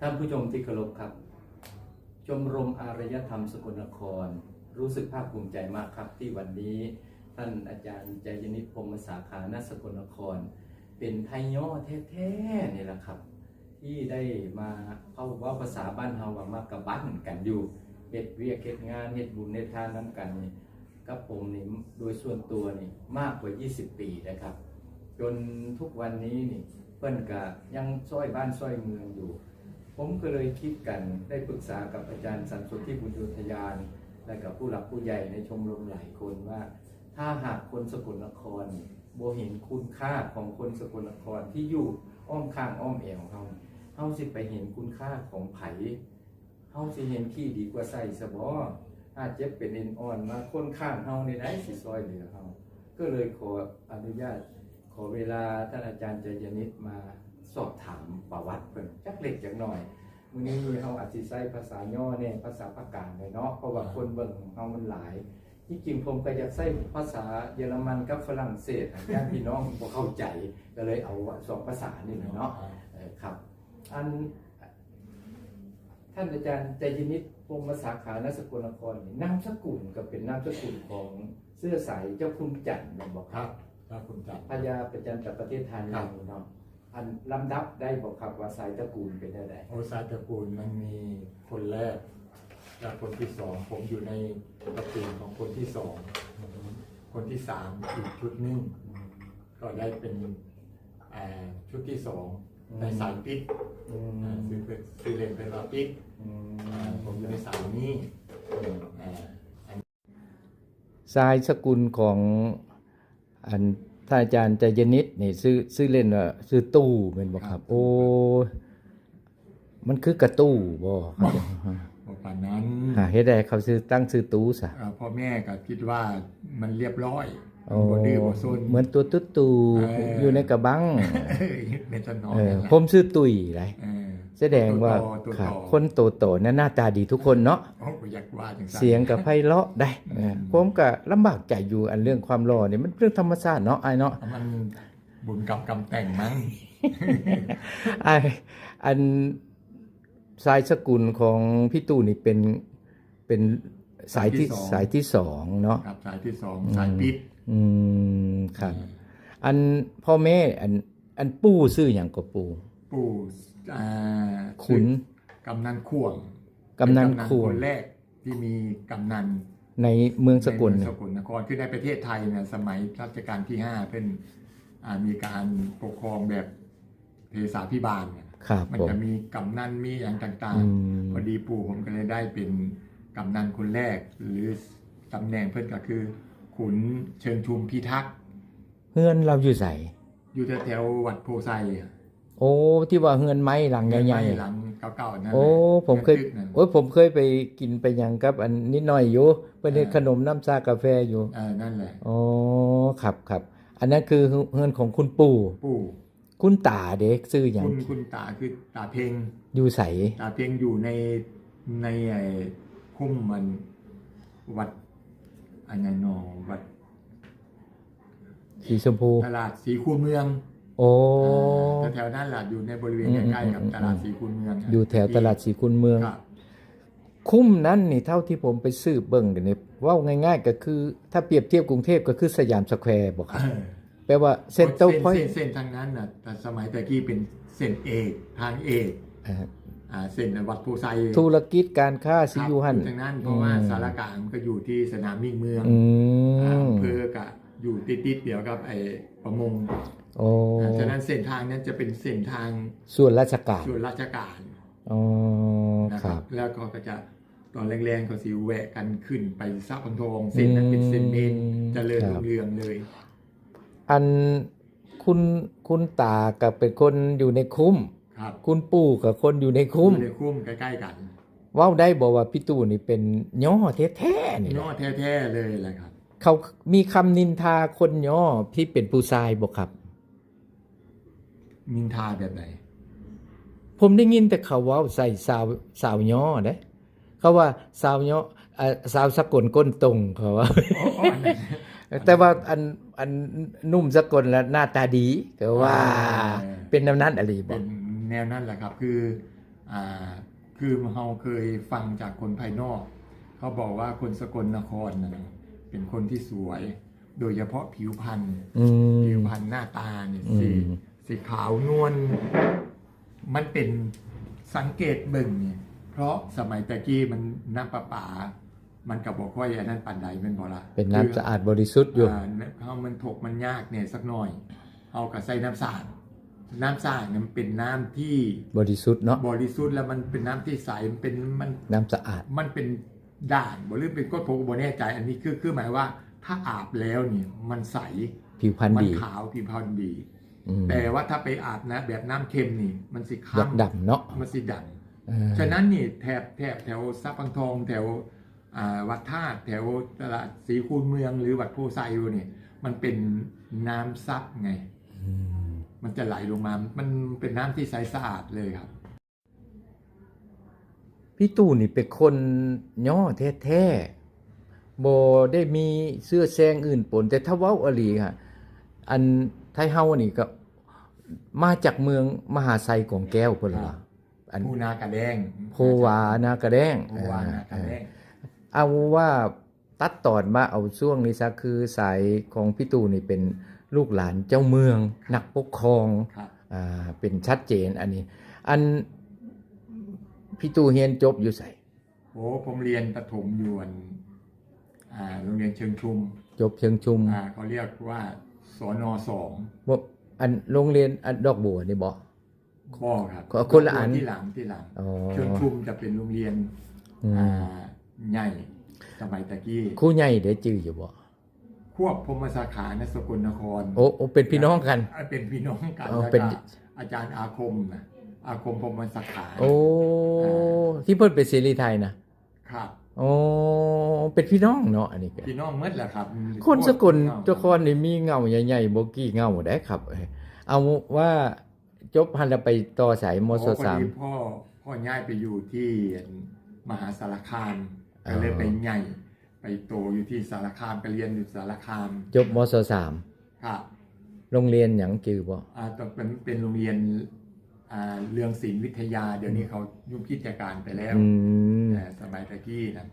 ท่านผู้ชมที่เคารพครับ ชมรมอารยธรรมสกลนคร รู้สึกภาคภูมิใจมากครับที่วันนี้ท่านอาจารย์ใจยนิตพรมสาขาณสกลนคร เป็นไทยย่อแท้ๆนี่แหละครับ ที่ได้มาเข้าว่าภาษาบ้านเฮาว่ามากับบ้านกันอยู่เฮ็ดเวียกเฮ็ดงานเฮ็ดบุญเฮ็ดทานน้ำกันนี่กับผมนี่โดยส่วนตัวนี่มากกว่า 20 ปีนะครับ จนทุกวันนี้นี่เพิ่นก็ยังซอยบ้านซอยเมืองอยู่ ผมก็เลยคิดกันได้ปรึกษากับอาจารย์สันสุทธิบุญโยธยาน และกับผู้หลักผู้ใหญ่ในชมรมหลายคนว่า ถ้าหากคนสกลนครโบเห็นคุณค่าของคนสกลนครที่อยู่อ้อมข้างอ้อมแอวเฮาเฮาสิไปเห็นคุณค่าของไผเฮาสิเห็นขี้ดีกว่าใส่สบออาจเจ็บเป็นเอ็นอ่อนมาคนข้างเฮาในได้สิซอยเหลือเฮาก็เลยขออนุญาตขอเวลาท่านอาจารย์ใจยนิตมา สอบถามประวัติเพิ่นจักเล็กจักหน่อยมื้อนี้เฮาอาจสิใช้ภาษาย่อแน่ภาษาปากกลางเลยเนาะเพราะว่าคนเบิ่งเฮามันหลายที่จริงผมก็อยากใช้ภาษาเยอรมันกับฝรั่งเศสอะญาติพี่น้องบ่เข้าใจก็เลยเอาสองภาษานี่แหละเนาะเออครับ อัน ท่านอาจารย์ใจยนิตพงศสาขานสกลนครนี่นามสกุลก็เป็นนามสกุลของเสื้อสายเจ้าคุณจันทร์แม่นบ่คครัรับบถ้าคุณจับพญาประจันตประเทศไทยครับนี่เนาะ อันลำดับได้บอกครับว่าสายตระกูลเป็นได้ไดโอซาตระกูลมันมีคนแรก และคนที่สองผมอยู่ในตระกูลของคนที่สองคนที่สามอีกชุดหนึงก็ได้เป็นอ่าชุดที่สองในสายปิดอืมอ่าคือเป็นคือเรียนเป็นว่าปิดอือ่าผมอยู่ในสายนี้อ่าสายสกุลของอัน ท่านอาจารย์ใจยนิตนี่ซื้อซื้อเล่นว่าซื้อตู้เป็นบ่ครับ โอ้มันคือกระตู้บ่ครับบอกป่านนั้นหาเฮ็ดได้เขาซื้อตั้งซื้อตู้ซะอ่าพ่อแม่ก็คิดว่ามันเรียบร้อยโอ้บ่ดื้อบ่ซนเหมือนตัวตุ๊ดตูเออออยู่ในกระบังเป็นต้นน้องเออนั่นแหละผมซื้อตุ้ยไรเออ แสดงว่าตัวโตตัวโตครับคนโตโตๆนั้นหน้าตาดีทุกคนเนาะโอ้อยากว่าจังซั่นเสียงกับไพเราะได้อืมเออผมก็ลำบากใจอยู่อันเรื่องความรอเนี่ยมันเรื่องธรรมชาติเนาะไอ้เนาะมันบุญกรรมกรรมแต่งมั้งไอ้อันสายสกุลของพี่ตู่นี่เป็นเป็นสายที่สายที่สองเนาะครับสายที่สองสายปิดอืมครับ อันพ่อแม่อันอันปู่ซื้ออย่างก็ปู่ ปู่อ่าขุน กำนันข่วงกำนันเป็ข่วงคนแรกที่มีกำนันในเมืองสกลในเมืองเนี่ยสกลนครคือในประเทศไทยเนี่ยสมัยรัชกาลที่ห้าเป็นอ่ามีการปกครองแบบเทสาพิบาลเนี่ย ครับมันผมจะมีกำนันมีอย่างต่างอืมๆพอดีปู่ผมก็เลยได้เป็นกำนันคนแรก หรือตำแหน่งเพื่อนก็คือขุนเชิงชุมพิทักษ์เฮือนเราอยู่ใส่อยู่แถวๆวัดโพไซอะ โอ้ที่ว่าเฮือนไม้หลังใหญ่หลังเก่าๆนั่นๆโอ้แหละผมเคยตึกนั่นโอ้ยผมเคยไปกินไปหยังกับ อันนิดหน่อยอยู่เพิ่นเฮ็ดอ่าขนมน้ำชากาแฟอยู่เออนั่นแหละอ๋อครับครับอันนั้นคือเฮือนของคุณปู่ปู่คุณตาเด็กซื้อหยังคุณคุณตาคือตาเพ่งอยู่ใส่ตาเพ่งอยู่ในในไอ้คุ้มมันวัดอันนั้นเนอวัดสีชมพูตลาดสีคูเมือง โอ้าแถวๆนั้นแหละอยู่ในบริเวณอืมใกล้ๆกับอืมตลาดสีคูเมืองอยู่แถวตลาดสีคุณเมือง ครับคุ้มนั้นนี่เท่าที่ผมไปสืบเบิ่งเดี๋ยวนี้เว่าง่ายๆก็คือ ถ้าเปรียบเทียบกรุงเทพก็คือสยามสแควร์บอกครับเออแปลว่าเซ็นเตอร์พอยเส้นต์เส้นทางนั้นน่ะแต่สมัยตะกี้เป็นเส้นเอกทางเอกอ่าเส้นวัดโพไซธุรกิจการค้าซิอยูหัน ครับทางนั้นเพราะว่าอืมสารกลางก็อยู่ที่สนามมิ่งเมืองอือ่ามอำเภอกะ อยู่ติดๆเดียวกับไอ้ประมงโอ้อ่าฉะนั้นเส้นทางนั้นจะเป็นเส้นทางส่วนราชการส่วนราชการอ๋อนะคครัรับ บ แล้วก็ก็จะตอนแรงๆก็สิแวะกันขึ้นไปสะพังทองเส้นนั้นเป็นเส้นเมนอืมเจริญครับ รุ่งเรืองเลย อันคุณคุณตากับเป็นคนอยู่ในคุ้ม ครับคุณปู่กับคนอยู่ในคุ้ม อยู่ในคุ้มใกล้ๆกัน เว้าได้บอกว่าพี่ตู่นี่เป็นย่อแท้ๆนี่แหย่อละแท้ๆเลยแหละครับ เขามีคำนินทาคนย่อที่เป็นผู้ชายบอกครับมินทาแบบไหนผมได้ยินแต่เขาเว่าใส่สาวสาวย่อเด้เขาว่าสาวย่อเอ่อสาวสกลก้นตรงเขาว่าอ๋ออ๋ออันนั้นแต่ว่าอันอันนุ่มสกลแล้วหน้าตาดีก็ว่าอ่าเป็นน้ำนั้นอะไรบเป็อกนแนวนั้นแหละครับคืออ่าคือเราเคยฟังจากคนภายนอก เขาบอกว่าคนสกลนครนะ เป็นคนที่สวย โดยเฉพาะผิวพรรณอืม ผิวพรรณหน้าตาเนี่ยอืม สีสีขาวนวลมันเป็นสังเกตเบิ่งเนี่ย เพราะสมัยตะกี้มันน้ำประปา มันกับบอกว่าอันนั้นปันใดเป็นบ่ละเป็นน้ำสะอาดบริสุทธิ์อยู่อ่าเขามันถกมันยากเนี่ยสักหน่อย เอากับใส่น้ำสาดน้ำสาดเนี่ยมันเป็นน้ำที่บริสุทธิ์เนาะบริสุทธิ์แล้วมันเป็นน้ำที่ใสมันเป็นมัน น้ำสะอาด มันเป็น ด่านบ่หรือเป็นก้นผมก็บ่แน่ใจ อันนี้คือคือหมายว่า ถ้าอาบแล้วเนี่ย มันใสผิวพรรณมัดีขาวผิวพรรณดี อืมแต่ว่าถ้าไปอาบนะแบบน้ำเค็มนี่ มันสิยัข้ากมดำเนาะมันสิดเออำฉะนั้นนี่แถบแถบแถวซับปังทองแถวอ่าวัดธาตุแถวตลาดสีคูนเมืองหรือวัดโพไซอยู่เนี่ยมันเป็นน้ำซับไง อืมมันจะไหลลงมา มันเป็นน้ำที่ใสสะอาดเลยครับ พี่ตู่นี่เป็นคนย่อแท้ๆบ่ได้มีเสื้อแซงอื่นปน แต่ถ้าเว้าอหลีค่ะ อันไทยเฮานี่ก็มาจากเมืองมหาไซของแก้วเพิ่นล่ะอันภูนากระแดงโพวานากระแดงโพวานากระแดงเอาว่าตัดตอนมาเอาช่วงนี้ซะคือสายของพี่ตู่นี่เป็นลูกหลานเจ้าเมือง นักปกครองครับอ่าเป็นชัดเจนอันนี้ อัน พี่ตู่เรียนจบอยู่ไสโอ้ผมเรียนประถมอยู่อันอ่าโรงเรียนเชิงชุมจบเชิงชุมอ่าเขาเรียกว่าสอนอสองบ่อันโรงเรียนอันดอกบัวนี่บ่ข้อครับคนคนละอันที่หลังที่หลังอ๋อ เชิงชุมจะเป็นโรงเรียนอืมอ่าใหญ่สมัยตะกี้ครูใหญ่ได้จื้ออยู่บ่ ควบพรหมสาขาในสกลนครโอ้โอ้เป็นพี่น้องกัน อ่าเป็นพี่น้องกันอ๋อแล้วเป็น ก็อาจารย์อาคมนะ อาคมพรหมสาขาโอ้ที่เพิ่นเป็นเสรีไทยนะครับโอ้เป็นพี่น้องเนาะอันนี้ก็พี่น้องเมื่อแหละครับ คนสกลพวเจ้าครนี่มีเงาใหญ่ๆบ่กี่เงาได้ครับเอ้ยเอาว่าจบพันแล้วไปต่อสายมโอ้ศพอสามดีพ่อพ่อย้ายไปอยู่ที่มหาสารคามอ๋อก็เลยไปใหญ่ไปโตอยู่ที่สารคามไปเรียนอยู่สารคาม จบมศสามครับโรงเรียนหยังจือบ่อ่าตอนเป็นเป็นโรงเรียน อ่าเรืองศิลป์วิทยา เดี๋ยวนี้เขายุบกิจการไปแล้วอืมแต่สมัยตะกี้นะ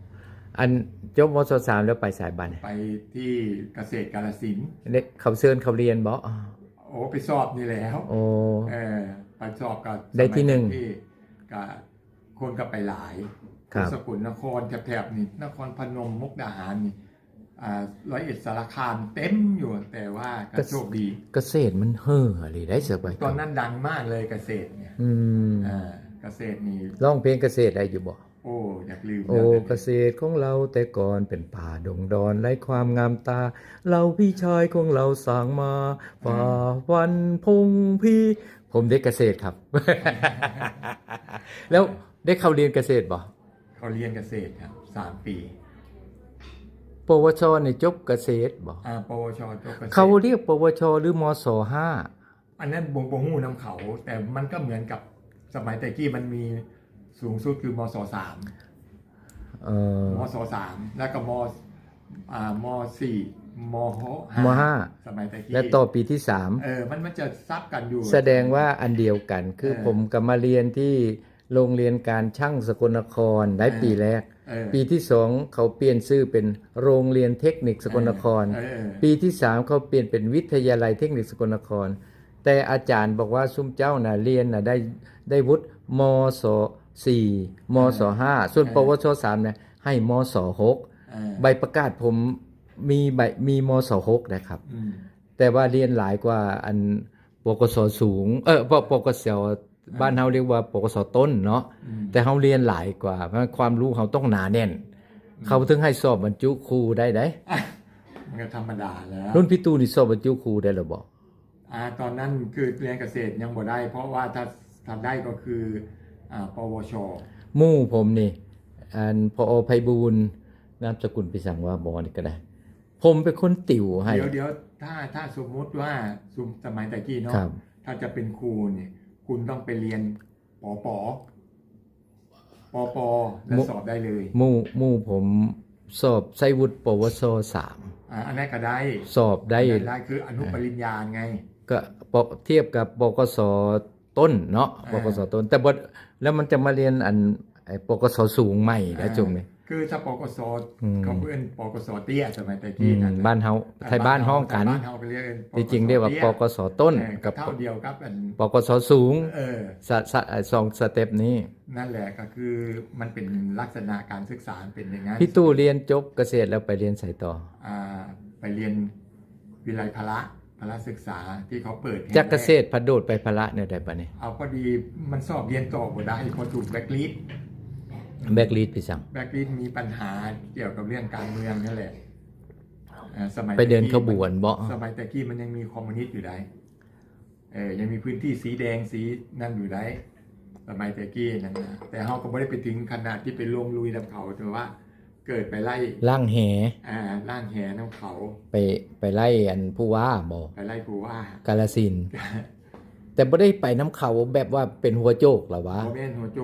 อันจบมศสามแล้วไปสายบันไปที่เกษตรกาลสินธุ์เด็กเขาเชิญเขาเรียนบ่อ๋อโอ้ไปสอบนี่แล้วโอ้ เออไปสอบกับได้ที่หนึ่งสมัยที่กับคนก็ไปหลายครับ สกุลนครแถบๆนี่นครพนมมุกดาหารนี่อ่า ร้อยเอ็ดสารคามเต็มอยู่แต่ว่าก็โชคดีเกษตรมันเฮ่ออะไรได้สบายตอนนั้นดังมากเลยเกษตรเนี่ยอืมอ่าเกษตรนี่ร้องเพลงเกษตรได้อยู่บ่โอ้อยากลืมโอ้แล้วเกษตรของเราแต่ก่อนเป็นป่าดงดอนไร้ความงามตา เราพี่ชายของเราสร้างมาฝ่าวันพงพี่ ผมเด็กเกษตรครับ แล้วได้เข้าเรียนเกษตรบ่เขาเรียนเกษตรครับสามปี ปวชในจบเกษตรบ่อ่าปวชจบเกษตรเขาเรียกปวชหรือมศห้าอันนั้นบงบงหูนำเขา แต่มันก็เหมือนกับสมัยแต่กี้มันมีสูงสุดคือมศสามเอ่อมศสามแล้วก็มอ่ามสี่มหมห้าสมัยแต่กี้และต่อปีที่สามเออมันมันจะซับกันอยู่ แสดงว่าอันเดียวกันคือเออผมก็มาเรียนที่โรงเรียนการช่างสกลนครได้เออปีแรกเออ ปีที่สองเขาเปลี่ยนชื่อเป็นโรงเรียนเทคนิคสกลนครเออเออปีที่สามเขาเปลี่ยนเป็นวิทยาลัยเทคนิคสกลนคร แต่อาจารย์บอกว่าซุ้มเจ้าน่ะเรียนน่ะได้ได้วุฒิมศสี่มศห้าส่วนปวชสามเนี่ยให้มศหกเออใบประกาศผมมีใบมีมศหกนะครับอืมแต่ว่าเรียนหลายกว่าอันปกศสูง เออปปกศ บ้านเฮาเรียกว่าปกศต้นเนาะอืมแต่เฮาเรียนหลายกว่าเพราะความรู้เขาต้องหนาแน่น เขาถึงให้สอบบรรจุครูได้ได้อะมันก็ธรรมดาแล้วรุ่นพี่ตู่นี่สอบบรรจุครูได้หรือบ่อ่าตอนนั้นคือเรียนเกษตรยังบ่ได้ เพราะว่าถ้าทำได้ก็คืออ่าปวชหมู่ผมนี่อันพอไพบูลย์นามสกุลพิสังว่าบอนี่ก็ได้ ผมเป็นคนติวให้เดี๋ยวเดี๋ยวถ้าถ้าสมมุติว่าสมสมัยตะกี้เนาะครับถ้าจะเป็นครูเนี่ย คุณต้องไปเรียนปอปอปอปอแล้วสอบได้เลยหมู่หมู่ผมสอบไสวุฒิปวสสามอ่าอันนั้นก็ได้สอบได้อันนั้นได้คืออนุปริญญาไง ก็ปเทียบกับปกสต้นเนาะอ่าปกสต้น แต่บ่แล้วมันจะมาเรียนอันไอ้ปกสสูงใหม่แล้วจุ่มนี่ คือถ้าปกสอืมเขาเพื่อนปกสเตี้ยสมัยแต่อืกี้มนั่นบ้านเฮาไทยบ้านห้องกันบ้านเฮาไปเรียกที่จริงเรียกว่าปกสต้นเออกับเท่าเดียวกับอันปกสสูงเออสะสะไอ้สองสเต็ปนี้ นั่นแหละก็คือมันเป็นลักษณะการศึกษาเป็นอย่างนั้นพี่ตู้เรียนจบเกษตรแล้วไปเรียนสายต่ออ่าไปเรียนวิไลพละพละศึกษาที่เขาเปิดแห่งจากเกษแตรพัดโดดไปพละเนี่ยได้ปะเนี่ยเอาพอดีมันสอบเรียนต่อบ่ได้เพอถูกแบล็คลิสต์ แบกลีดพี่สั่งแบล็คลิสต์มีปัญหาเกี่ยวกับเรื่องการเมืองนั่นแหละอ่าสมัยไปเดินแต่ขบวนบ่สมัยแต่กี้มันยังมีคอมมิวนิสต์อยู่ได้เออยังมีพื้นที่สีแดงสีนั่นอยู่ได้สมัยแต่กี้นั่นนะแต่เฮาก็ไม่ได้ไปถึงขนาดที่ไปลงลุยน้ำเขาแต่ว่า เกิดไปไล่ล่างแหอ่าล่างแหน้ำเขา ไปไปไล่อันผู้ว่าบ่ไปไล่ผู้ว่ากาลสินธุ์แต่บ่ได้ไปน้ำเขาแบบว่าเป็นหัวโจกหรอวะโมเมนโฮโจ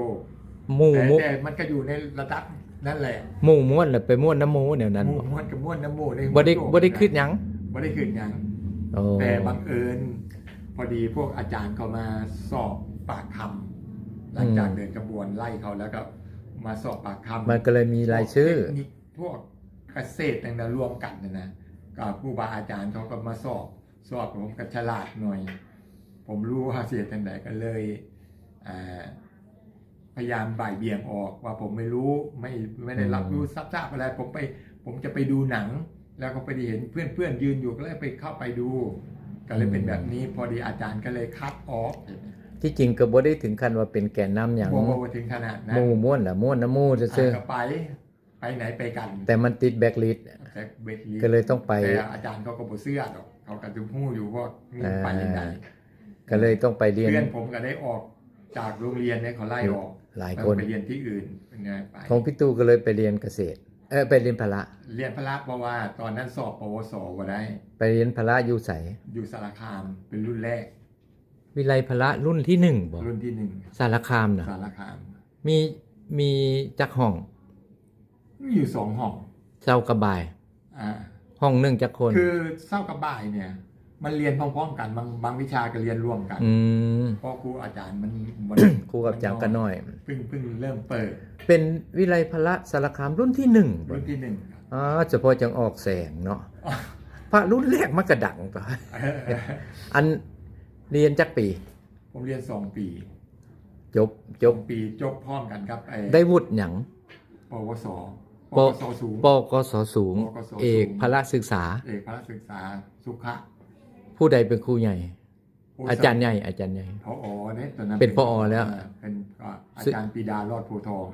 หมู่แต่มุแต่มันก็อยู่ในระดับนั่นแหละหมู่ม้วนแล้วไปม้วนน้ำหมูแนวนั้นหมู่บ่ม้วนกับม้วนน้ำหมูในบ่ได้โฮโจบ่ได้คิดหยังบ่ได้ขึ้นหยังโอ้แต่บังเอิญพอดีพวกอาจารย์เขามาสอบปากคำหลังจากเดินกระบวนไล่เขาแล้วก็มาสอบปากคำมันก็เลยมีรายชื่อพวกเทคนิคพวกเกษตรต่างๆรวมกันนะนะกับผู้บาอาจารย์เขาก็มาสอบสอบผมก็ฉลาดหน่อย ผมรู้ว่าเสียจังไดก็เลยอ่า พยายามบ่ายเบี่ยงออกว่าผมไม่รู้ไม่ไม่ได้รับอืมรู้ซับซ้อนอะไร ผมไปผมจะไปดูหนัง แล้วก็ไปเห็นเพื่อนเพื่อนๆยืนอยู่ก็เลยไปเข้าไปดู ก็เลยเป็นแบบนี้พอดีอาจารย์ก็เลยคัดออกที่จริงก็บ่ได้ถึงขั้นว่าเป็นแกนนำหยังโบโบถึงขนาดนั้นหมู่ม้วนล่ะม้วนน้ำหมูซื่ออะก็ไปไปไหนไปกันๆแต่มันติดแบกลีดแต่เวทีก็เลยต้องไปแต่อาจารย์เขาก็บ่เสื้อหรอกเขาก็จะพูดอยู่ว่านี่ไปยังไงก็เลยต้องไปเรียนเพื่อนผมก็ได้ออกจากโรงเรียนเนี่ยเขาไล่ออก หลายแล้วคนไปเรียนที่อื่นเป็นไงไปของพี่ตู้ก็เลยไปเรียนเกษตร เออไปเรียนพละ เรียนพละเพราะว่าตอนนั้นสอบปวสว่าได้ ไปเรียนพละอยู่ใสอยู่สารคามเป็นรุ่นแรก วิไลพละรุ่นที่หนึ่งบ่รุ่นที่หนึ่งสารคามนะสารคาม มีมีจักห้องมีอยู่สองห้องเจ้ากระบาย อ่าห้องหนึ่งจักคน คือเศร้ากับบ่ายเนี่ย มันเรียนพร้อมๆกันบางบางวิชาก็เรียนร่วมกันอืม เพราะครูอาจารย์มันมันครูกับจังกันน้อย เพิ่งเพิ่งเริ่มเปิดเป็นวิไลพละสารคามรุ่นที่หนึ่งบ่รุ่นที่หนึ่งครับอ๋อเฉพาะจังออกแสงเนาะพระรุ่นแรกมันกระดังปะอันเรียนจักปี ผมเรียนสองปี จบจจบบปีจบพร้อมกันครับไอ้ได้วุฒิหยังปวสปปวสสูงปกสสูงปกสสูง เอกพละศึกษา เอกพระศึกษาสุขะ ผู้ใดเป็นครูใหญ่ผู้อาจารย์ใหญ่ อาจารย์ใหญ่พอเนี่ยตอนนั้นเป็นผอแล้วเป็นก็อาจารย์ปีดารอดโพธิ์ทอง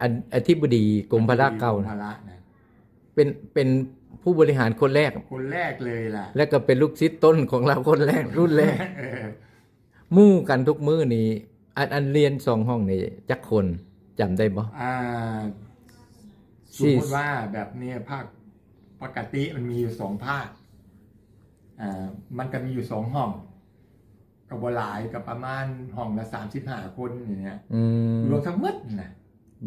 อันอธิบดีกรมพละเก่ากรมนะพละนะเป็นเป็นผู้บริหารคนแรก คนแรกเลยล่ะ และก็เป็นลูกศิษย์ต้นของเราคนแรกรุ่นแรกเออมู่กันทุกมื้อนี่อันอันเรียนสองห้องนี่จักคนจำได้บ่อ่าสที่มมติว่าแบบเนี้ยภาคปกติมันมีอยู่สองภาค อ่ามันก็มีอยู่สองห้องกับบหลายกับประมาณห้องละสามสิบห้าคนอย่างเงี้ยอืมรวมทั้งหมดนะ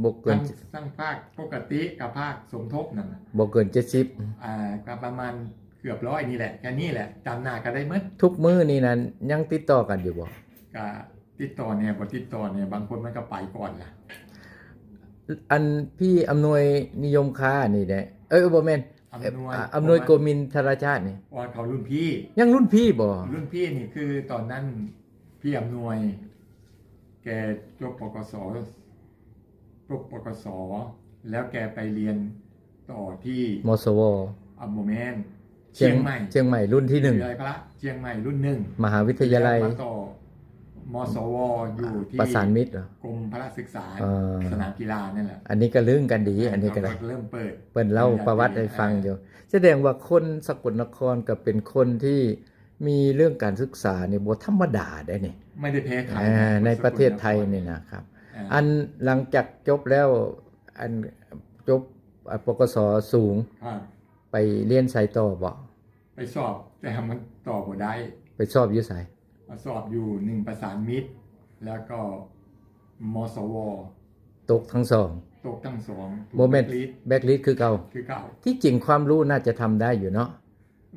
บ่เกิทั้นงทั้งภาคปกติกับภาคสมทบนั่นน่ะบ่เกิน70อ่าก็ประมาณเกือบร้อยนี่แหละแค่นี้แหละจำหน้าก็ได้หมด ทุกมื้อนี่นั้นยังติดต่อกันอยู่บ่ก็ติดต่อเนี่ยบติดต่อเนี่ยบางคนมันก็ไปก่อนล่ะอันพี่อำนวยนิยมค้านี่แหละเอ้ยบ่แม่น อำนวยอะอำนวยโกมินทรชาตินี่ว่าเขารุ่นพี่ยังรุ่นพี่บ่รุ่นพี่นี่คือตอนนั้นพี่อำนวย แกจบปกสจบปกสแล้วแกไปเรียนต่อที่มสวอัมโมเมนเชียงใหม่เชียงใหม่รุ่นที่หนึ่งวิทยาลัยพระเชียงใหม่รุ่นหนึ่งมหาวิทยาลัยแล้วมาต่อ มสวอยู่ที่ประสานมิตรเหรอกรมพระศึกษาเออสนามกีฬานั่นแหละอันนี้ก็เรื่องกันดี อันนี้ก็ได้เริ่มเปิด เปิ้นเล่าประวัติให้ฟังอยู่ แสดงว่าคนสกลนครก็เป็นคนที่มีเรื่องการศึกษาเนี่ยบ่ธรรมดาได้นี่ไม่ได้แพ้ใครอ่าในประเทศไทยนี่นะครับอ่าอันหลังจากจบแล้วอันจบอะปกสสูงครับไปเรียนสายต่อบ่ไปสอบแต่มันต่อบ่ได้ ไปสอบอยู่ไสมา สอบอยู่หนึ่งประสานมิตร แล้วก็มสว ตกทั้งสองตกทั้งสองโมเมนต์ลิสแบ็กลิสคือเก่าคือเก่า ที่จริงความรู้น่าจะทำได้อยู่เนาะ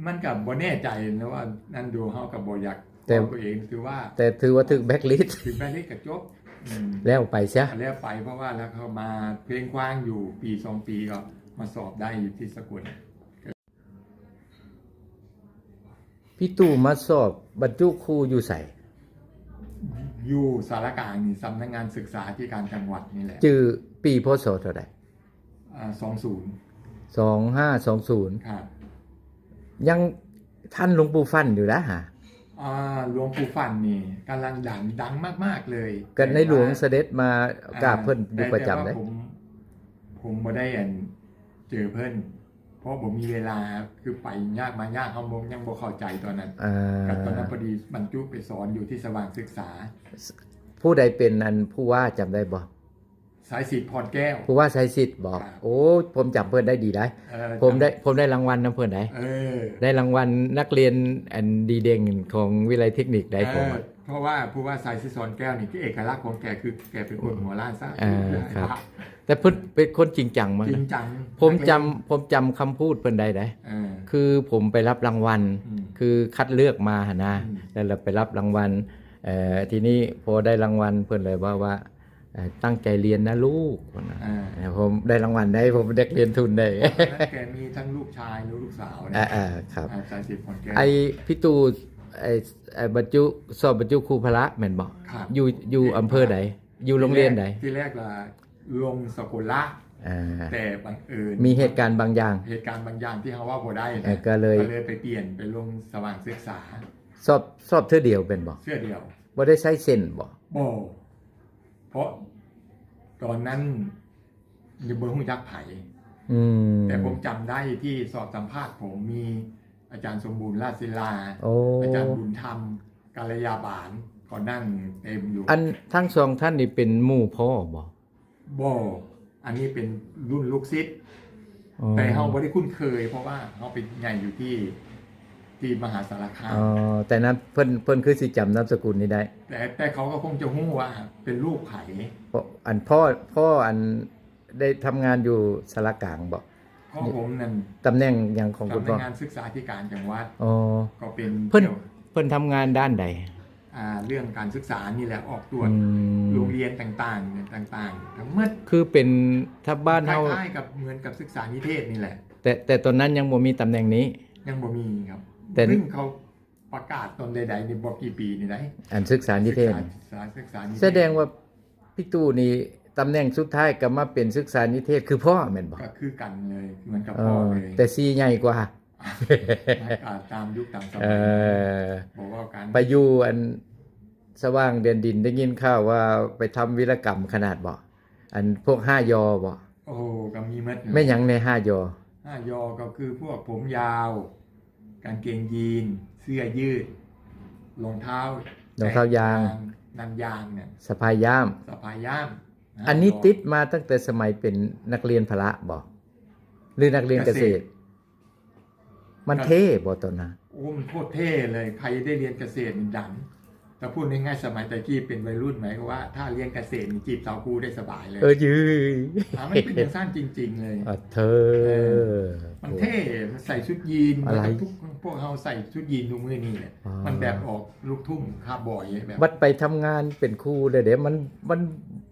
มันกับบ่แน่ใจนะว่านั่นดูเฮากับบ่อยากแต่บอกตัวเองคือว่า แต่ถือว่าถึกแบ็กลิสถึงแม้ลิสกับจบอืมแล้วไปเสียแล้วไปเพราะว่าแล้วเขามาเพลงกว้างอยู่ปีสองปีก็มาสอบได้อยู่ที่สกล พี่ตู่มาสอบบรรจุครูอยู่ใส่อยู่สารกลางนี่สำนักงานศึกษาที่การจังหวัดนี่แหละจือปีพศเท่าใดสองศูนย์2520ครับยังท่านหลวงปู่ฟันอยู่นะฮะอ่าหลวงปู่ฟันนี่กำลังดังดังมาก ๆ เลย กันในหลวงเสด็จมากราบเพิ่นอยู่ประจำแต่เลยว่าผมผมบ่ได้อันเจอเพิ่น เพราะผมมีเวลาคือไปยากมายากเขาบยังบ่เข้าใจตอนนั้นอ่ากับตอนนั้นพอดีบรรจุไปสอนอยู่ที่สว่างศึกษา ผู้ใดเป็นอันผู้ว่าจำได้บ่สายสิทธิ์พรแก้ว ผู้ว่าชัยสิทธิ์บอก ครับ โอ้ผมจำเพิ่นได้ดีได้ เอ่อผมได้ผมได้รางวัลนํเพิ่นได้ เออได้รางวัลนักเรียนอันดีเด่งของวิทยาลัยเทคนิคได้ผมเออเพราะว่าผู้ว่าสายสิทธิ์สอนแก้วนี่คือเอกลักษณ์ของแกคือแกเป็นคนหัวล้านซะอ่าครับ แต่เพิ่นเป็นคนจริงจังมากจริงนะจังผมจำผมจำคำพูดเพิ่นได้ได้เออ คือผมไปรับรางวัล อืมคือคัดเลือกมาหนนะอืม แล้วเราไปรับรางวัลเอ่อทีนี้พอได้รางวัลเพื่อนเลยว่าว่าเอ่อตั้งใจเรียนนะลูกว่านะอ่าผมได้รางวัลได้ผมเด็กเรียนทุนได้แล้วแกมีทั้งลูกชายและลูกสาวอ่านะอ่าครับอ่าสายสิทธิ์พรแก้วไอพี่ตูไอไอบรรจุสอบบรรจุครูพละแม่นบอกครับ อยู่อยู่อำเภอใดอยู่โรงเรียนใดที่แรกละ ลงสกุลละอ่าแต่บังเอิญมีเหตุการณ์บางอย่าง เหตุการณ์บางอย่างที่เขาว่าบ่ได้เอนะอก็เลย ก็เลยไปเปลี่ยนไปลงสว่างศึกษา สอบสอบเธอเดียวเป็นบอกเสื้อเดียวว่าได้ใช้เส้นบอกบ่เพราะตอนนั้นยังเบอร์หุ่ยักษ์ไผ่อืมแต่ผมจำได้ที่สอบสัมภาษณ์ผมมีอาจารย์สมบูรณ์ราชศิลา โอ้อาจารย์บุญธรรมกาลยาบาลก็นั่งเต็มอยู่อันทั้งสองท่านนี่เป็นหมู่พ่อบอก บ่อันนี้เป็นรุ่นลูกศิษย์อ๋อแต่เขาไม่ได้คุ้นเคย เพราะว่าเขาเป็นใหญ่อยู่ที่ที่มหาสารคามอ๋อแต่นั้นเพิ่นเพิ่นคือสิจำนามสกุลนี้ได้แต่แต่เขาก็คงจะหู้ว่าเป็นลูกไผ่เพราะอันพ่อพ่ออันได้ทำงานอยู่สารกลางบอกเพราะผมนั่นตำแหน่งหยังของคุณทำพ่อในงานศึกษาธิการจังหวัดอ๋อ ก็เป็นเพิ่นกี่ยวเพิ่นทำงานด้านใดอ่า เรื่องการศึกษานี่แหละออกตรวจอืมโรงเรียนต่างๆเนี่ยต่างๆทั้งหมดคือเป็นถ้าบ้านคเฮาล้ายๆกับเหมือนกับศึกษานิเทศนี่แหละ แต่แต่ตอนนั้นยังบ่มีตำแหน่งนี้ ยังบ่มีครับแต่ซึ่งเขาประกาศตอนใดๆในบอกกี่ปีนี่ได้อันศึกษานิเทศศึกษาศึกษานิเทศแสดงว่าพี่ตู่นี่ตำแหน่งสุดท้ายก็มาเป็นศึกษานิเทศคือพ่อแม่นบ่ก็คือกันเลยเหมือนกับเอพ่ออเลยแต่ซีใหญ่กว่าอ่าตามยุคตามสมัเอยอบอกว่าการไปอยู่อัน สว่างเดือนดินได้ยินข่าวว่าไปทำวิรกรรมขนาดบ่อันพวกห้ายอบ่โอ้โหก็มีเม็ดไม่หยังในห้ายอห้ายอก็คือพวกผมยาว กางเกงยีน เสื้อยืดรองเท้ารองเท้ายางนันยางเนี่ยสะพายย่ามสะพายย่าม อันนี้ติดมาตั้งแต่สมัยเป็นนักเรียนพละบ่หรือนักเรียนเกษตร มันเท่บ่ตอนนั้นโอ้มันโคตรเท่เลย ใครได้เรียนเกษตรนี่ดัง แต่พูดง่ายๆสมัยแต่กี้เป็นวัยรุ่นหมายความว่าถ้าเรียนเกษตรนี่จีบสาวครูได้สบายเลย เออยืยอะมันเป็นอย่างสั้นจริง ๆ เลยอะเธอมันเท่มันใส่ชุดยีนอะไรมันทุกพวกเขาใส่ชุดยีนทุกมือนี่แหละอ่ามัมันแบบออกลูกทุ่งคาร์บอยแบบบัดไปทำงานเป็นครูเลยเดี๋ยวมันมัน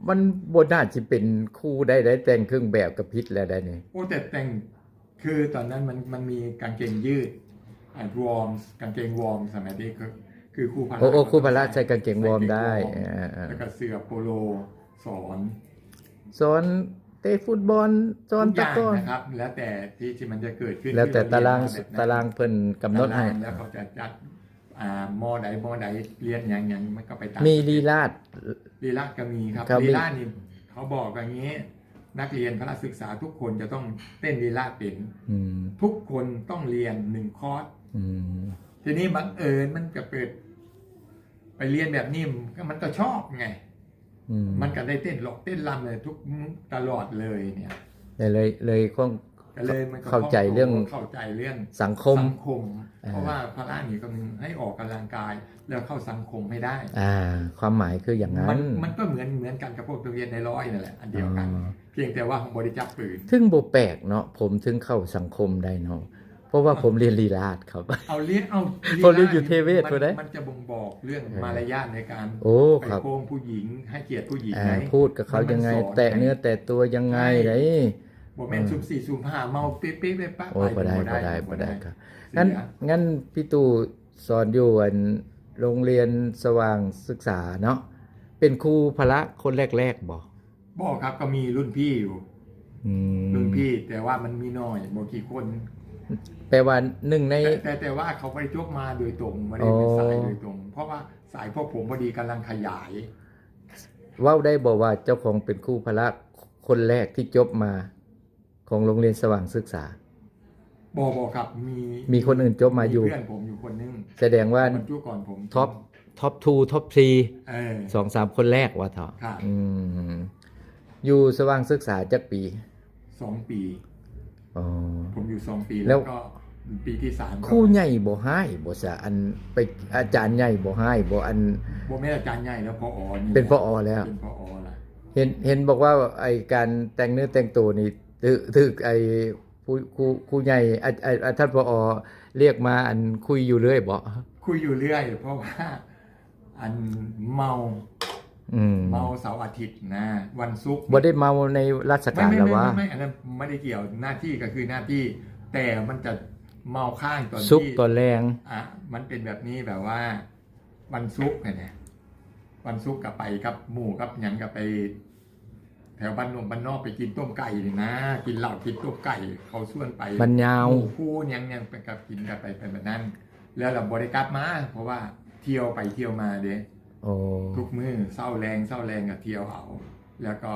มันบ่น่าสิเป็นครูได้ได้แต่งเครื่องแบบกับพิษแล้วได้นี่โอ้แต่แต่งคือตอนนั้นมันมันมีกางเกงยืดอ่าวอร์มกางเกงวอร์มสมัยนี้ คือคือครูพละโอ้โอ้ครูพละใส่กางเกงวอร์มได้ใส่กางเกงวอร์มอ่าอ่าแล้วก็เสื้อโปโลสอนสอนเตะฟุตบอลสอนทุกอตะย่างกร้อนะครับ แล้วแต่ที่ที่มันจะเกิดขึ้นแล้วแต่ที่ตารางเรียนมแบบนั้นตารางเพิ่นกำหนดให้ ตารางแล้วเขาจะจัดอ่ามอใดมอใดเรียนอย่างอย่างมันก็ไปตาม มีลีลาด ลีลาดก็มีครับครับมี ลีลาดนี่เขาบอกอย่างนี้ นักเรียนพละศึกษาทุกคนจะต้องเต้นลีลาดเป็น อืมทุกคนต้องเรียนหนึ่งคอร์สอืม ทีนี้บังเอิญมันก็เปิด ไปเรียนแบบนี้มันก็ชอบไงอืมมันก็ได้เต้นหลอกเต้นรำเลยทุกตลอดเลยเนี่ยเลยเลยเลยคงก็เลยมันก็เข้าใจเรื่องเข้าใจเรื่องสังคมสังคมอ่าเพราะว่าพระนี่ก็มีให้ออกกำลังกาย แล้วเข้าสังคมให้ได้ อ่า ความหมายคืออย่างมันั้นนมันก็เหมือนเหมือนกันกับพวกตัวเรียนในร้อยนั่นแหละอันเดียวกันอ๋อเพียงแต่ว่าของบริจาคปืนถึงบ่แปลกเนาะผมถึงเข้าสังคมได้เนาะเพ ราะว่าผมเรียนลีลาดครับ เอาเลี้ยงเอาพอเรียนอยู่เทเวศมันพอได้มันจะบ่งบอกเรื่องเออมารยาทในการโอ้ไปครับโกงผู้หญิงให้เกียรติผู้หญิงอ่าไหมพูดกับเขายังไงมันสอนแตะเนื้อแตะตัวยังไงใช่ไดบ่แม่นซุ่มสี่ซุ่มห้าเมาเป๊ะๆไปปะโอ้ไปบ่ได้บ่บ่ได้บ่บ่ได้ครับเสียงั้นงั้นพี่ตู่สอนอยู่อันโรงเรียนสว่างศึกษาเนาะเป็นครูพละคนแรกๆบ่บอกครับก็มีรุ่นพี่อยู่อืมรุ่นพี่แต่ว่ามันมีน้อยบ่กี่คน แปลว่าหนึ่งใน แต่แต่แต่ว่าเขาไปจบมาโดยตรงไม่ได้เป็นอ๋อสายโดยตรง เพราะว่าสายพวกผมพอดีกำลังขยายเว้าได้บอกว่าเจ้าของเป็นครูพละคนแรกที่จบมาของโรงเรียนสว่างศึกษาบอบอกครับมีมีคนอื่นจบมาอยู่เพื่อนผมอยู่คนนึงแสดงว่าบรรจุก่อนผมท็อปท็อปทูท็อปทรีเออสองสามคนแรกว่าเถอะครับอืมอยู่สว่างศึกษาจักปีสองปี อ๋อ ผมอยู่สองปีแล้แล้ววก็ปีที่สามก็ครูใหญ่บ่ให้บ่ซะอันไปอาจารย์ใหญ่บ่ให้บ่อันโบแม่นอาจารย์ใหญ่แล้วพออนี่เป็นพอแล้ว เป็นพออละเห็นเห็นบอกว่าไอการแต่งเนื้อแต่งตัวนี่ถึกถึกไอผู้ครูครูใหญ่อะอะอะท่านพอเรียกมาอันคุยอยู่เรื่อยบ่คุยอยู่เรื่อย เพราะว่าอันเมา อืมเมาเสาร์อาทิตย์นะ วันศุกร์บ่ได้เมาในราชไม่การไม่แล้วไม่วะ ไม่ไม่อันนั้นไม่ได้เกี่ยวหน้าที่ก็คือหน้าที่ แต่มันจะเมาข้างตอนซุกที่ ตอนแรง อะมันเป็นแบบนี้แบบว่า วันศุกร์เนี่ยวันศุกร์กับไปกับหมู่กับหยังกับไป แถวบ้านนงบ้านนอกไปกินต้มไก่นี่นะกินเหล้ากินต้มไก่ เขาส่วนไปมันยาว หมู่คู่ยังยังไปกับกินกับไปเป็นแบบนั้น แล้วเราบริกลับมาเพราะว่าเที่ยวไปเที่ยวมาเด้ โอ้ทุกมือเศร้าแรงเศร้าแรงกับเที่ยวเอาแล้วก็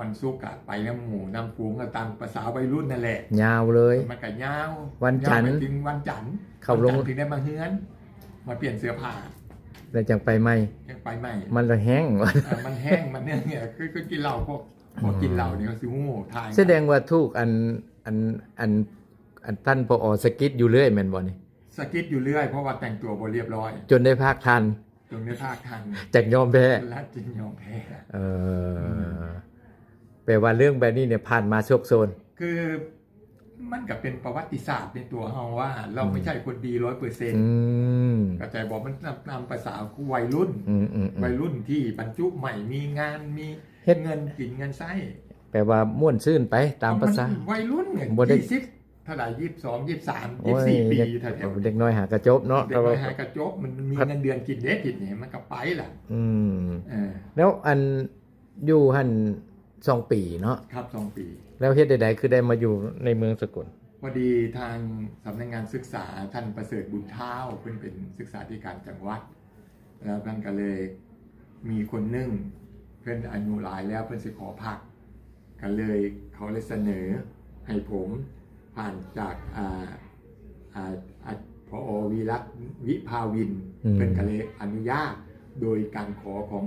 วันศุกร์อะไปน้ำหมูน้ำฟูงก็ตามภาษาวัยรุ่นนั่นแหละยาวเลยมันก็ยาววันจันทร์ยาวไปถึงวันจันทร์เข้าโรงวันจันทร์ถึงได้มาเฮือน มาเปลี่ยนเสื้อผ้าแล้วจังไปไหมยังไปใหม่มันละแห้งวะเอ่อมันแห้งมันเนี่ยเนี่ยคือคือกินเหล้าพวกพวกกินเหล้าเนี่ยเขาสิหูทายแสดงว่าทุกอันอันอันอันท่านพอสกิดอยู่เรื่อยแม่นบ่นี่สกิดอยู่เรื่อยเพราะว่าแต่งตัวบ่เรียบร้อย จนได้ภาคทัน ตรงนี้ท่าทางจากยอมแพ้และจึงยอมแพ้เออแปลว่าเรื่องแบบนี้เนี่ยผ่านมาโชคโซน คือมันก็เป็นประวัติศาสตร์ในตัวเฮาว่า เราไม่ใช่คนดีร้อยเปอร์เซ็นอืต์มกระจายบอกมันนำภาษาวัยรุ่นอืมอืมอืวัมยรุ่นที่บรรจุใหม่มีงานมีเฮ็ดเงินกินเงินไส้แปลว่าม่วนซื่นไปตามภาษานวัยรุ่นเนี่ยบ่ได้ยี่สิบ เท่าไหร่ยี่สิบสองยี่สิบสามโอ้ยี่สิบยสี่ปีเด็กแถวๆเด็กน้อยหากระจบเนาะเด็กแต่ไปว่าหากระจกมันมีครับเงินเดือนกินเด็ดกินเนี่ยมันก็ไปล่ะ อืมเออแล้วอันอยู่หันสองปีเนาะครับสองปี แล้วเฮ็ดใดๆคือได้มาอยู่ในเมืองสกลพอดีทางสำนักงานศึกษาท่านประเสริฐบุญเท้าเพื่อนเป็นศึกษาธิการจังหวัด แล้วท่านก็เลยมีคนหนึ่งเพื่อนอายุหลายแล้วเพื่อนสิขอพักก็เลยเขาเลยเสนอให้ผม ผ่านจากอ่าอ่าอ่าพอวีรักษ์วิภาวินเพื่อนก็เลยอนุญาต โดยการขอของ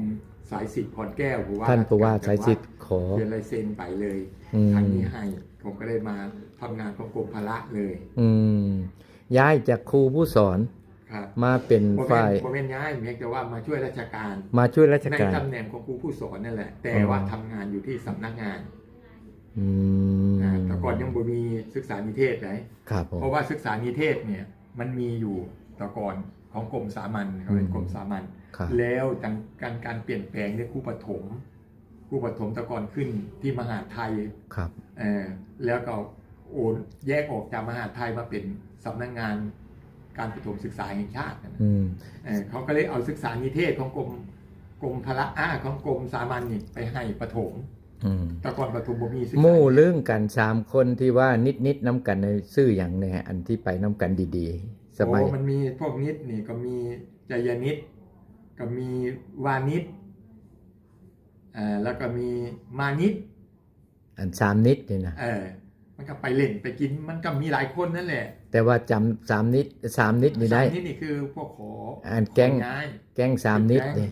สายสิทธิ์พรแก้วผู้ว่าท่านผู้ว่าราชสายกรสิทธิ์ขอเดือนลายเซ็นไปเลยอืมครั้งนี้ให้ผมก็เลยมาทำงานของกรมพละเลย อืมย้ายจากครูผู้สอนครับมาเป็นโมเมฝ่านยโมเมนย้ายเพียงแต่ว่ามาช่วยราชการ มาช่วยราชในการตำแหน่งของครูผู้สอนนั่นแหละ แต่อ๋อว่าทำงานอยู่ที่สำนักงาน อืมนะแต่ก่อนยังบ่มีศึกษานิเทศเลยครับผมเพราะว่าศึกษานิเทศเนี่ยมันมีอยู่แต่ก่อนของกรมสามัญเขาเป็นกรมสามัญครับแล้วการการการเปลี่ยนแปลงในครูปฐมครูปฐมแต่ก่อนขึ้นที่มหาไทยครับเออแล้วก็โอนแยกออกจากมหาไทยมาเป็นสำนักงานการประถมศึกษาแห่งชาตินะ อืม เออเขาก็เลยเอาศึกษานิเทศของกรมกรมพละอาของกรมสามัญนี่ไปให้ประถม อืมแต่ก่อนประถมบ่มีศึกษาหมู่เรื่องกันสามคนที่ว่านิดนิดๆน้ำกันในซื่ออย่างเนี่ยอันที่ไปน้ำกันดีๆ สมัยโอ้มันมีพวกนิดนี่ก็มีจยนิดก็มีวานิดเอ่อแล้วก็มีมานิดอันสามนิดนี่นะเออมันก็ไปเล่นไปกินมันก็มีหลายคนนั่นแหละ แต่ว่าจำสามนิดสามนิดนี่ได้สามนิดนี่คือพวกขออันแก๊งขอย้ายแก๊งสามนิดแก๊นี่ง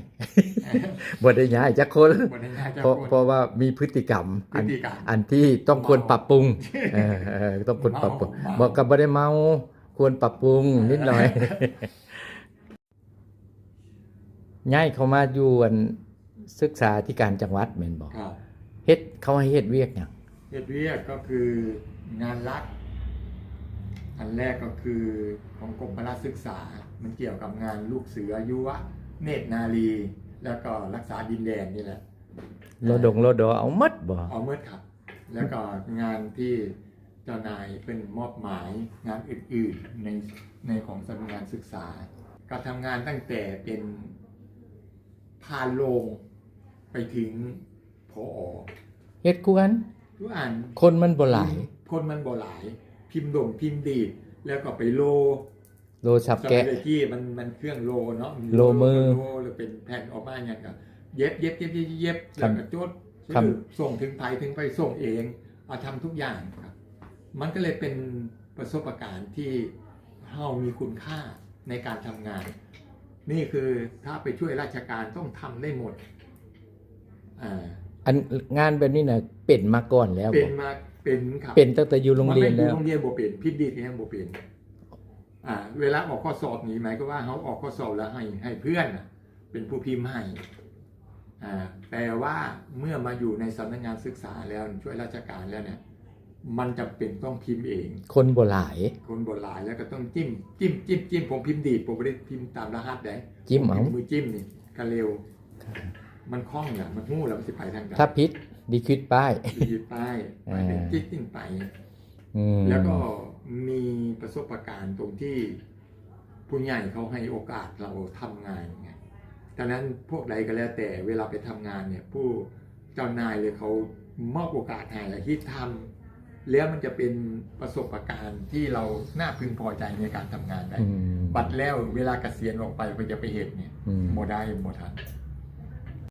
บ่ได้ย้ายจักคนบนย้ายจากเพราะคนเพราะว่ามีพฤติกรรมพอัฤนติกรรมอันที่ต้องควรปรับปรุงเเออเออต้องควรปรับปรุงเมา บอกกับบ่ได้เมาควรปรับปรุงนิดหน่อยย้ายเขามาอยู่อันศึกษาที่การจังหวัดแม่นบอกครับเฮ็ดเขาให้เฮ็ดเวียกหยังเฮ็ดเวียกก็คืองานรัก อันแรกก็คือของกรมพละศึกษา มันเกี่ยวกับงานลูกเสือยุวะ เนตรนารี แล้วก็รักษาดินแดนนี่แหละโลดงโลดอเอาหมดบ่เอาเมื่อครับ แล้วก็งานที่เจ้านายเป็นมอบหมายงานอื่นๆในในของสำนักงานศึกษา ก็ทำงานตั้งแต่เป็นพาโลงไปถึงพออเฮ็ดกวนทุกอันคนมันบ่หลาย คนมันบ่หลาย พิมพ์ด่งพิมพ์ดีดแล้วก็ไปโลโลฉับสมัแกะยที่มันมันเครื่องโลเนาะโลมือโลหรือเป็นแผ่นออกมาอย่างกับเย็บเย็บเย็บเย็บเย็บครัแล้วบก็จดครับชื่อส่งถึงไปถึงไปส่งเองเอาทำทุกอย่างครับ มันก็เลยเป็นประสบการณ์ที่เฮามีคุณค่าในการทำงาน นี่คือถ้าไปช่วยราชการต้องทำได้หมดอ่าอันงานแบบนี้น่ะเป็นมาก่อนแล้วเป็บ่นมา เป็นครับเป็นตั้งแต่อยู่โรงเรียนมัแล้ไม่วโรงเรียนบ่เป็นพิมพ์ดีดยังบ่เป็นอ่า เวลาออกข้อสอบนี่หมายก็ว่าเขาออกข้อสอบแล้วให้ให้เพื่อนน่ะเป็นผู้พิมพ์ให้อ่าแต่ว่าเมื่อมาอยู่ในสำนักงานศึกษาแล้วช่วยราชการแล้วเนี่ยมันจำเป็นต้องพิมพ์เอง คนบ่หลายคนโบราณแล้วก็ต้องจิ้ม จิ้มจิ้มจิ้มผมพิมพ์ดีดผมไม่ได้พิมพ์ตามรหัสได้จิ้มเอาผมือจิ้มนี่ก็เร็ว มันคล่องอะมันงู้แล้วมันสิไปทางใดถ้าพิษ ดีคิดป้าย ดีดป้ายไปเป็นอ่าจิ๊กจิ้งไป อืมแล้วก็มีประสบการณ์ตรงที่ผู้ใหญ่เขาให้โอกาสเราทำงานไงดังนั้นพวกใดก็แล้วแต่เวลาไปทำงานเนี่ย ผู้เจ้านายเลยเขามอบโอกาสให้และที่ทำแล้วมันจะเป็นประสบการณ์ที่เราน่าพึงพอใจในการทำงานได้ อืมบัดแล้วเวลาเกษียณออกไปก็จะไปเห็นเนี่ยอืม โมได้โมทัน